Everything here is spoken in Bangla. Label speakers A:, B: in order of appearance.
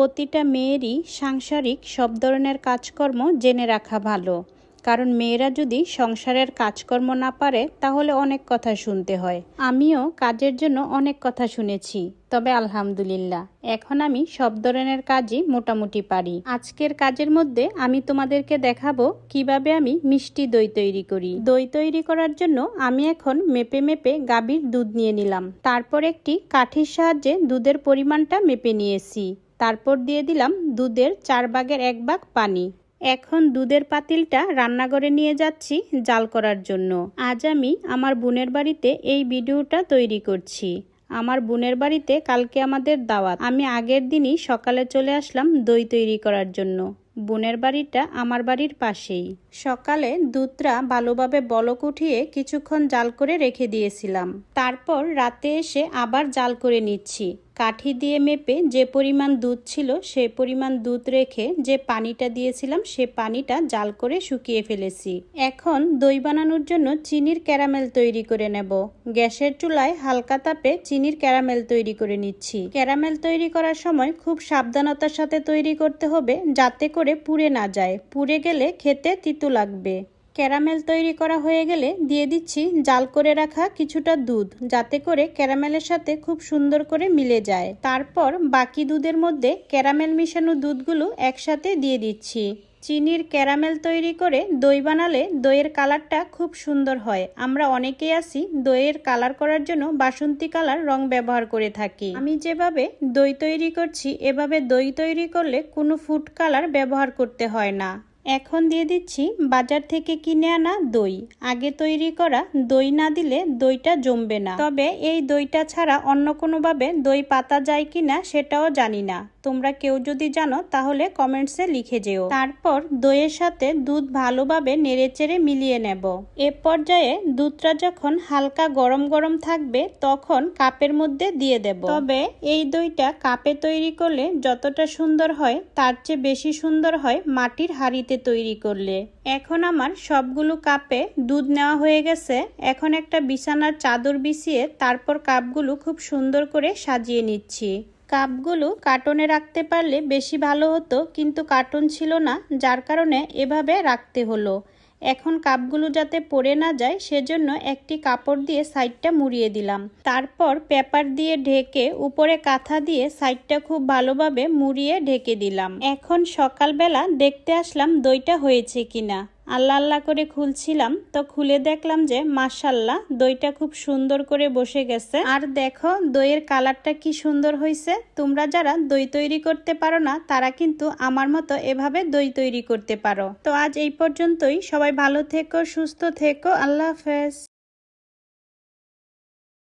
A: প্রতিটা মেয়েরই সাংসারিক সব ধরনের কাজকর্ম জেনে রাখা ভালো। কারণ মেয়েরা যদি সংসারের কাজকর্ম না পারে, তাহলে অনেক কথা শুনতে হয়। আমিও কাজের জন্য অনেক কথা শুনেছি। তবে আলহামদুলিল্লাহ, এখন আমি সব ধরনের কাজই মোটামুটি পারি। আজকের কাজের মধ্যে আমি তোমাদেরকে দেখাবো কীভাবে আমি মিষ্টি দই তৈরি করি। দই তৈরি করার জন্য আমি এখন মেপে মেপে গাভীর দুধ নিয়ে নিলাম। তারপর একটি কাঠির সাহায্যে দুধের পরিমাণটা মেপে নিয়েছি। তারপর দিয়ে দিলাম দুধের চার বাগের এক বাগ পানি। এখন দুধের পাতিলটা রান্নাঘরে নিয়ে যাচ্ছি জাল করার জন্য। আজ আমি আমার বোনের বাড়িতে এই ভিডিওটা তৈরি করছি। আমার বোনের বাড়িতে কালকে আমাদের দাওয়াত। আমি আগের দিনই সকালে চলে আসলাম দই তৈরি করার জন্য। বোনের বাড়িটা আমার বাড়ির পাশেই। সকালে দুধটা ভালোভাবে বলক উঠিয়ে কিছুক্ষণ জাল করে রেখে দিয়েছিলাম। তারপর রাতে এসে আবার জাল করে নিচ্ছি। কাঠি দিয়ে মেপে যে পরিমাণ দুধ ছিল সে পরিমাণ দুধ রেখে যে পানিটা দিয়েছিলাম সে পানিটা জাল করে শুকিয়ে ফেলেছি। এখন দই বানানোর জন্য চিনির ক্যারামেল তৈরি করে নেব। গ্যাসের চুলায় হালকা তাপে চিনির ক্যারামেল তৈরি করে নিচ্ছি। ক্যারামেল তৈরি করার সময় খুব সাবধানতার সাথে তৈরি করতে হবে যাতে করে পুড়ে না যায়। পুড়ে গেলে খেতে তিতু লাগবে। ক্যারামেল তৈরি করা হয়ে গেলে দিয়ে দিচ্ছি জাল করে রাখা কিছুটা দুধ, যাতে করে ক্যারামেলের সাথে খুব সুন্দর করে মিলে যায়। তারপর বাকি দুধের মধ্যে ক্যারামেল মিশানো দুধগুলো একসাথে দিয়ে দিচ্ছি। চিনির ক্যারামেল তৈরি করে দই বানালে দইয়ের কালারটা খুব সুন্দর হয়। আমরা অনেকেই আসি দইয়ের কালার করার জন্য বাসন্তী কালার রং ব্যবহার করে থাকি। আমি যেভাবে দই তৈরি করছি, এভাবে দই তৈরি করলে কোনো ফুড কালার ব্যবহার করতে হয় না। এখন দিয়ে দিচ্ছি বাজার থেকে কিনে আনা দই। আগে তৈরি করা দই না দিলে দইটা জমবে না। তবে এই দইটা ছাড়া অন্য কোনোভাবে দই পাতা যায় কিনা সেটাও জানি না। তোমরা কেউ যদি জানো তাহলে কমেন্টসে লিখে যেও। তারপর দইয়ের সাথে দুধ ভালোভাবে নেড়েচেড়ে মিলিয়ে নেব। এ পর্যায়ে দুধটা যখন হালকা গরম গরম থাকবে তখন কাপের মধ্যে দিয়ে দেব। তবে এই দইটা কাপে তৈরি করলে যতটা সুন্দর হয় তার চেয়ে বেশি সুন্দর হয় মাটির হাঁড়িতে তৈরি করলে। এখন আমার সবগুলো কাপে দুধ নেওয়া হয়ে গেছে। এখন একটা বিছানার চাদর বিছিয়ে তারপর কাপগুলো খুব সুন্দর করে সাজিয়ে নিচ্ছি। কাপগুলো কার্টনে রাখতে পারলে বেশি ভালো হতো, কিন্তু কার্টন ছিল না, যার কারণে এভাবে রাখতে হলো। এখন কাপগুলো যাতে পড়ে না যায়, সেজন্য একটি কাপড় দিয়ে সাইডটা মুড়িয়ে দিলাম। তারপর পেপার দিয়ে ঢেকে উপরে কাঁথা দিয়ে সাইডটা খুব ভালোভাবে মুড়িয়ে ঢেকে দিলাম। এখন সকালবেলা দেখতে আসলাম দইটা হয়েছে কিনা। আল্লাহ আল্লাহ করে খুলছিলাম, তো খুলে দেখলাম যে মাসাল্লাহ দইটা খুব সুন্দর করে বসে গেছে। আর দেখো, দইয়ের কালারটা কি সুন্দর হয়েছে তোমরা যারা দই তৈরি করতে পারো না, তারা কিন্তু আমার মতো এভাবে দই তৈরি করতে পারো। তো আজ এই পর্যন্তই। সবাই ভালো থেকো, সুস্থ থেকো। আল্লাহ হাফেজ।